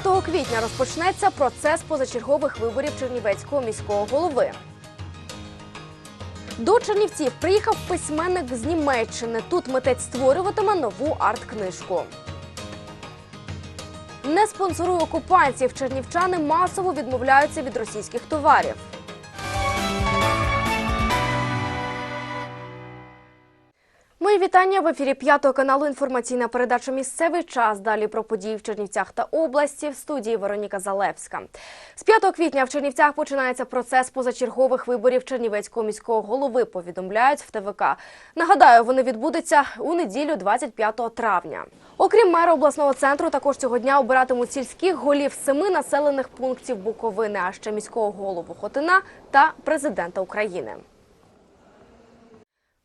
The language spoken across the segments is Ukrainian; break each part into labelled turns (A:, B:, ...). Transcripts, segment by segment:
A: 5 квітня розпочнеться процес позачергових виборів Чернівецького міського голови. До Чернівців приїхав письменник з Німеччини. Тут митець створюватиме нову арт-книжку. Не спонсорує окупантів. Чернівчани масово відмовляються від російських товарів. Вітання в ефірі п'ятого каналу. Інформаційна передача Місцевий час. Далі про події в Чернівцях та області. В студії Вероніка Залевська. З 5 квітня в Чернівцях починається процес позачергових виборів Чернівецького міського голови. Повідомляють в ТВК. Нагадаю, вони відбудуться у неділю, 25 травня. Окрім мера обласного центру, також цього дня обиратимуть сільських голів семи населених пунктів Буковини, а ще міського голову Хотина та президента України.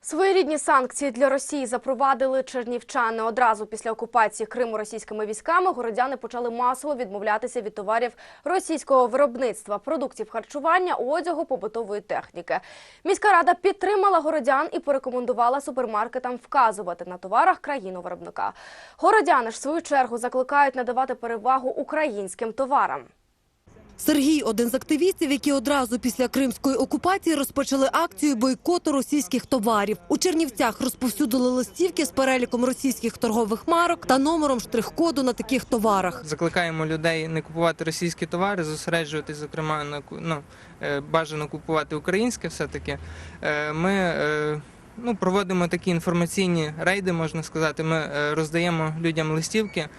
A: Своєрідні санкції для Росії запровадили чернівчани. Одразу після окупації Криму російськими військами городяни почали масово відмовлятися від товарів російського виробництва, продуктів харчування, одягу, побутової техніки. Міська рада підтримала городян і порекомендувала супермаркетам вказувати на товарах країну виробника. Городяни ж в свою чергу закликають надавати перевагу українським товарам.
B: Сергій один з активістів, які одразу після кримської окупації розпочали акцію бойкоту російських товарів. У Чернівцях розповсюдили листівки з переліком російських торгових марок та номером штрих-коду на таких товарах.
C: Закликаємо людей не купувати російські товари, зосереджуватись, зокрема, на ну, е, бажано купувати українське все-таки. Е, Ми е, ну, проводимо такі інформаційні рейди, можна сказати. Ми роздаємо людям листівки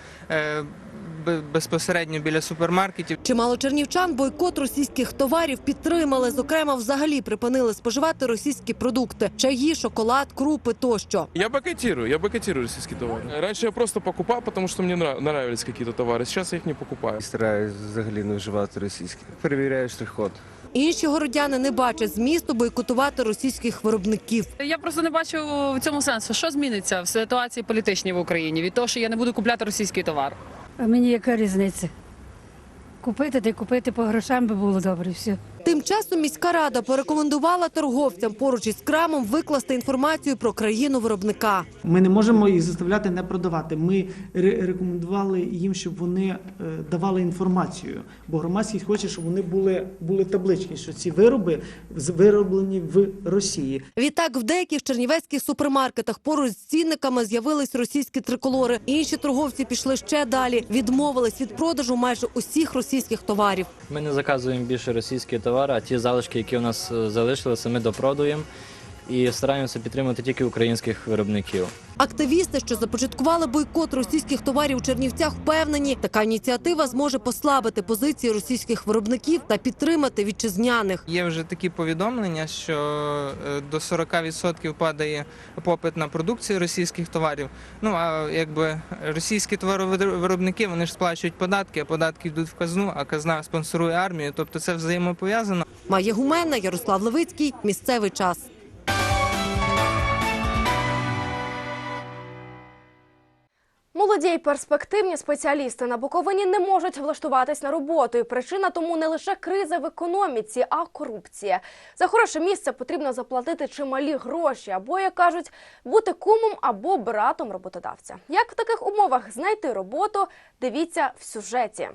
C: безпосередньо біля супермаркетів.
B: Чимало чернівчан бойкот російських товарів підтримали. Зокрема, взагалі припинили споживати російські продукти: чаї, шоколад, крупи тощо.
D: Я бойкотирую, я бойкотирую российские товары. Раньше я просто покупал, потому что мне нрав- нравились какие-то товары. Сейчас я их не покупаю.
E: Стараюсь взагалі не вживати російське. Перевіряю штрих-код.
B: Інші городяни не бачать змісту бойкотувати російських виробників.
F: Я просто не бачу в цьому сенсу. Що зміниться в ситуації політичній в Україні від того, що я не буду купляти російський товар.
G: А мені яка різниця? Купити та й купити по грошам би було добре. Все.
B: Тим часом міська рада порекомендувала торговцям поруч із крамом викласти інформацію про країну виробника.
H: Ми не можемо їх заставляти не продавати. Ми рекомендували їм, щоб вони е, давали інформацію, бо громадськість хоче, щоб вони були, були таблички, що ці вироби з- вироблені в Росії.
B: Відтак в деяких чернівецьких супермаркетах поруч з цінниками з'явились російські триколори. Інші торговці пішли ще далі, відмовились від продажу майже усіх російських товарів.
I: Ми не заказуємо більше російські товари, а ті залишки, які у нас е, залишилися, ми допродуємо і стараємося підтримувати тільки українських виробників.
B: Активісти, що започаткували бойкот російських товарів у Чернівцях, впевнені, така ініціатива зможе послабити позиції російських виробників та підтримати вітчизняних.
C: Є вже такі повідомлення, що е, до 40% падає попит на продукцію російських товарів. Ну а якби російські товаровиробники вони ж сплачують податки, а податки йдуть в казну, а казна спонсорує армію. Тобто це взаємопов'язано.
B: Майя Гуменна, Ярослав Левицький. Місцевий час.
A: Молоді й перспективні спеціалісти на Буковині не можуть влаштуватись на роботу. І причина тому не лише криза в економіці, а корупція. За хороше місце потрібно заплатити чималі гроші, або, як кажуть, бути кумом або братом роботодавця. Як в таких умовах знайти роботу? Дивіться в сюжеті.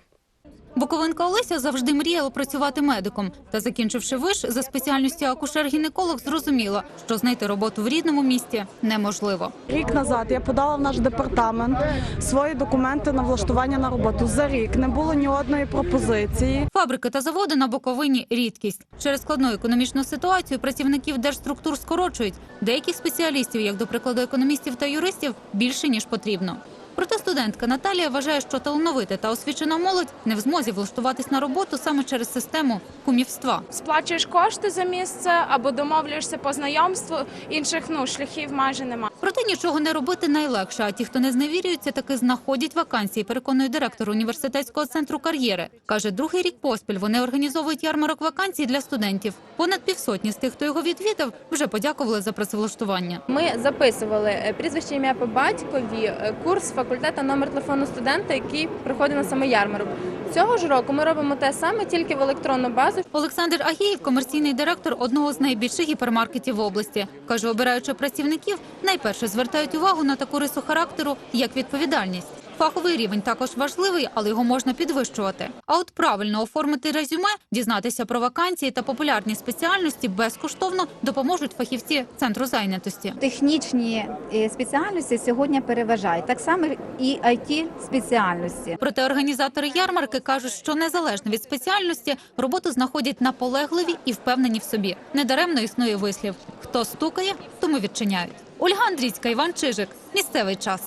J: Буковинка Олеся завжди мріяла працювати медиком. Та закінчивши виш за спеціальністю акушер-гінеколог, зрозуміла, що знайти роботу в рідному місті неможливо.
K: Рік назад я подала в наш департамент свої документи на влаштування на роботу. За рік не було ні одної пропозиції.
J: Фабрики та заводи на Буковині – рідкість. Через складну економічну ситуацію працівників держструктур скорочують. Деяких спеціалістів, як до прикладу економістів та юристів, більше ніж потрібно. Проте студентка Наталія вважає, що талановита та освічена молодь не в змозі влаштуватись на роботу саме через систему кумівства.
L: Сплачуєш кошти за місце або домовлюєшся по знайомству. Інших ну шляхів майже немає.
J: Проте нічого не робити найлегше. А ті, хто не зневірюється, таки знаходять вакансії. Переконує директор університетського центру кар'єри. каже, другий рік поспіль вони організовують ярмарок вакансій для студентів. Понад півсотні з тих, хто його відвідав, вже подякували за працевлаштування.
L: Ми записували е, прізвище ім'я по батькові, е, курс факультету, номер телефону студента, який приходить на саме ярмарок. Цього ж року ми робимо те саме, тільки в електронну базу.
J: Олександр Агієв, комерційний директор одного з найбільших гіпермаркетів в області, каже, обираючи працівників, найперше звертають увагу на таку рису характеру, як відповідальність. Фаховий рівень також важливий, але його можна підвищувати. А от правильно оформити резюме, дізнатися про вакансії та популярні спеціальності безкоштовно допоможуть фахівці центру зайнятості.
M: Технічні е, спеціальності сьогодні переважають так само і it спеціальності.
J: Проте організатори ярмарки кажуть, що незалежно від спеціальності роботу знаходять наполегливі і впевнені в собі. Недаремно існує вислів: хто стукає, тому відчиняють. Ольга Андрійська, Іван Чижик. Місцевий час.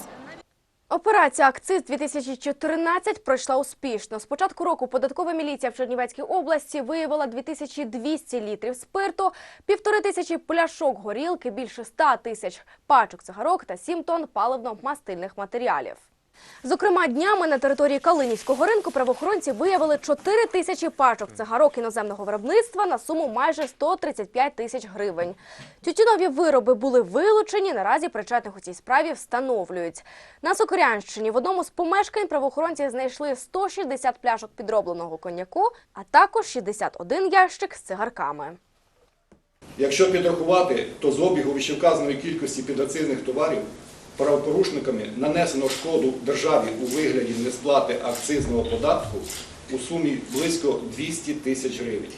A: Операція «Акциз 2014 пройшла успішно. З початку року податкова міліція в Чернівецькій області виявила 2200 літрів спирту, півтори тисячі пляшок горілки, більше 100 тисяч пачок цигарок та 7 тонн паливно-мастильних матеріалів. Зокрема, днями на території Калинівського ринку правоохоронці виявили 4 тисячі пачок цигарок іноземного виробництва на суму майже 135 тисяч гривень. Тютюнові вироби були вилучені. Наразі причетних у цій справі встановлюють. На Сокирянщині в одному з помешкань правоохоронці знайшли 160 пляшок підробленого коньяку, а також 61 ящик з цигарками.
N: Якщо підрахувати, то з обігу вищевказаної кількості підакцизних товарів правопорушниками нанесено шкоду державі у вигляді несплати акцизного податку у сумі близько 200 тисяч гривень.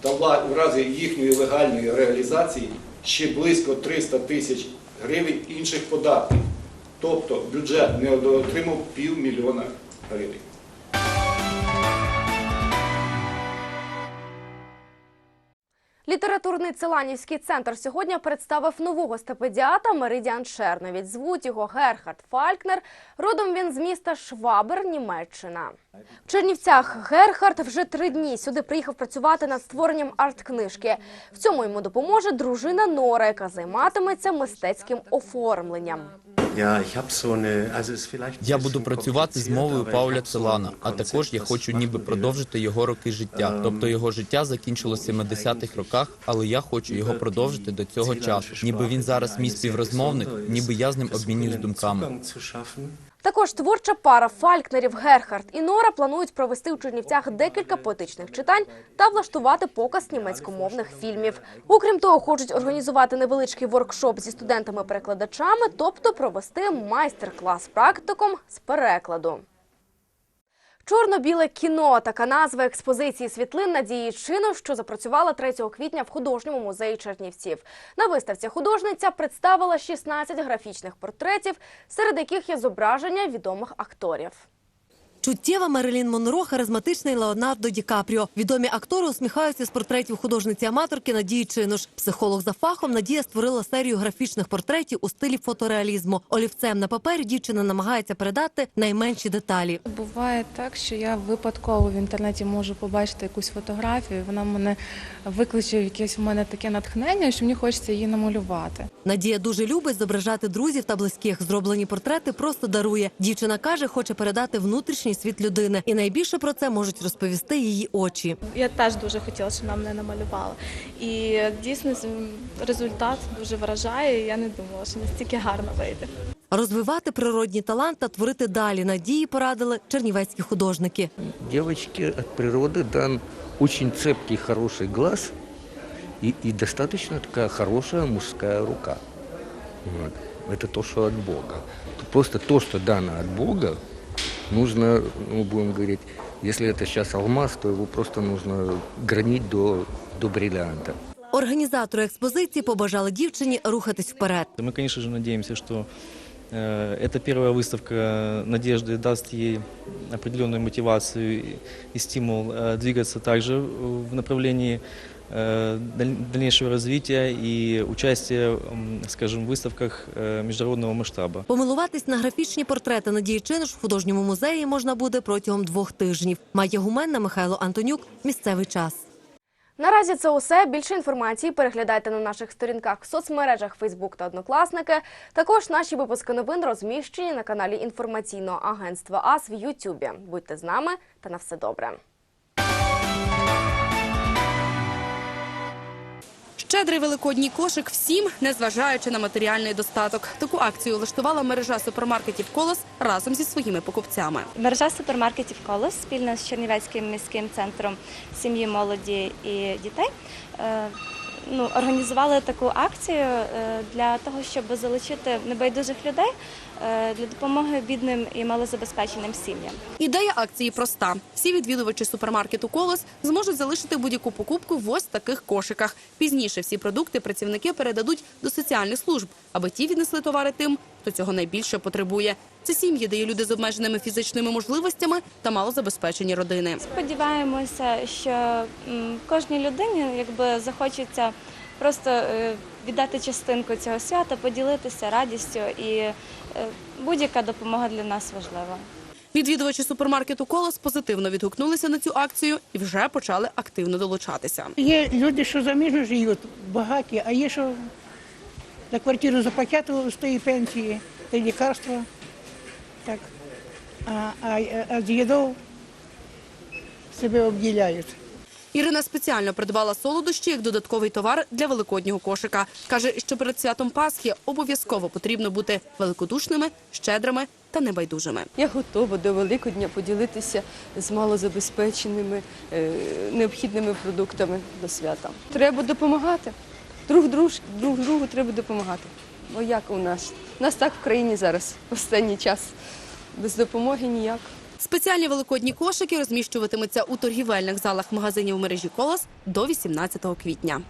N: Та в разі їхньої легальної реалізації ще близько 300 тисяч гривень інших податків. Тобто бюджет не отримав півмільйона гривень.
A: Літературний Целанівський центр сьогодні представив нового стипендіата Меридіан Черновіць. Звуть його Герхард Фалькнер. Родом він з міста Швабер, Німеччина. В Чернівцях Герхард вже три дні сюди приїхав працювати над створенням арт-книжки. В цьому йому допоможе дружина Нора, яка займатиметься мистецьким оформленням.
O: Я буду працювати з мовою Пауля Целана, а також я хочу ніби продовжити його роки життя. Тобто його життя закінчилося 70-х роках, але я хочу його продовжити до цього часу. Ніби він зараз мій співрозмовник, ніби я з ним обмінююсь думками.
A: Також творча пара Фалькнерів Герхард і Нора планують провести у Чернівцях декілька поетичних читань та влаштувати показ німецькомовних фільмів. Окрім того, хочуть організувати невеличкий воркшоп зі студентами-перекладачами, тобто провести майстер-клас практикум з перекладу. Чорно-біле кіно така назва експозиції світлин Надії Чину, що запрацювала 3 квітня в художньому музеї Чернівців. На виставці художниця представила 16 графічних портретів, серед яких є зображення відомих акторів.
B: Чуттєва Мерилін Монро, харизматичний Леонардо Ді Капріо. Відомі актори усміхаються з портретів художниці-аматорки Надії Чинуш. Психолог за фахом Надія створила серію графічних портретів у стилі фотореалізму. Олівцем на папері дівчина намагається передати найменші деталі.
P: Буває так, що я випадково в інтернеті можу побачити якусь фотографію. Вона мене викличе якесь у мене таке натхнення, що мені хочеться її намалювати.
B: Надія дуже любить зображати друзів та близьких. Зроблені портрети просто дарує. Дівчина каже, хоче передати внутрішній світ людини, і найбільше про це можуть розповісти її очі.
Q: Я теж дуже хотіла, щоб нам не намалювали. І дійсно результат дуже вражає. і Я не думала, що настільки гарно вийде.
B: Розвивати природні талант та творити далі. Надії порадили чернівецькі художники.
R: Девочке от природы дан очень цепкий, хороший глаз и, и достаточно такая хорошая мужская рука. Вот. Это то, что от Бога. Просто то, что дано от Бога, нужно, ну, будем говорить, если это сейчас алмаз, то его просто нужно гранить до, до бриллианта.
B: Організатори експозиції побажали дівчині рухатись вперед.
S: Мы, конечно же, надеемся, что э, эта первая выставка надежды даст ей определенную мотивацию и, и стимул э, двигаться также в направлении э, даль- дальнейшего развития и участия, скажем, в выставках э, международного масштаба.
B: Помилуватись на графічні портрети Надії Чинуш в художньому музеї можна буде протягом двох тижнів. Майя Гуменна, Михайло Антонюк. Місцевий час.
A: Наразі це усе. Більше інформації переглядайте на наших сторінках в соцмережах Facebook та Однокласники. Також наші випуски новин розміщені на каналі інформаційного агентства АС в Ютубі. Будьте з нами та на все добре.
T: Щедрий великодній кошик всім, незважаючи на матеріальний достаток. Таку акцію влаштувала мережа супермаркетів Колос разом зі своїми покупцями.
U: Мережа супермаркетів «Колос» спільно з Чернівецьким міським центром сім'ї, молоді і дітей е, ну, організували таку акцію е, для того, щоб залучити небайдужих людей е, для допомоги бідним і малозабезпеченим сім'ям.
T: Ідея акції проста: всі відвідувачі супермаркету Колос зможуть залишити будь-яку покупку в ось таких кошиках. Пізніше всі продукти працівники передадуть до соціальних служб, аби ті віднесли товари тим, хто цього найбільше потребує. Це сім'ї, де є люди з обмеженими фізичними можливостями та малозабезпечені родини.
U: Сподіваємося, що кожній людині якби захочеться просто е, віддати частинку цього свята, поділитися радістю, і е, будь-яка допомога для нас важлива.
T: Відвідувачі супермаркету Колос позитивно відгукнулися на цю акцію і вже почали активно долучатися.
V: Є люди, що заміжно живуть, багаті, а є, що за квартиру заплатять з тієї пенсії, та лікарства. Так. А, а, а з їдою себе обділяють.
T: Ірина спеціально придбала солодощі як додатковий товар для великоднього кошика. Каже, що перед святом Пасхи обов'язково потрібно бути великодушними, щедрими та небайдужими.
W: Я готова до Великодня поділитися з малозабезпеченими е, необхідними продуктами до свята. Треба допомагати. Друг, друг, друг другу треба допомагати. Бо як у нас? У нас так в країні зараз останній час. Без допомоги ніяк.
T: Спеціальні великодні кошики розміщуватимуться у торгівельних залах магазинів мережі Колос до 18 квітня.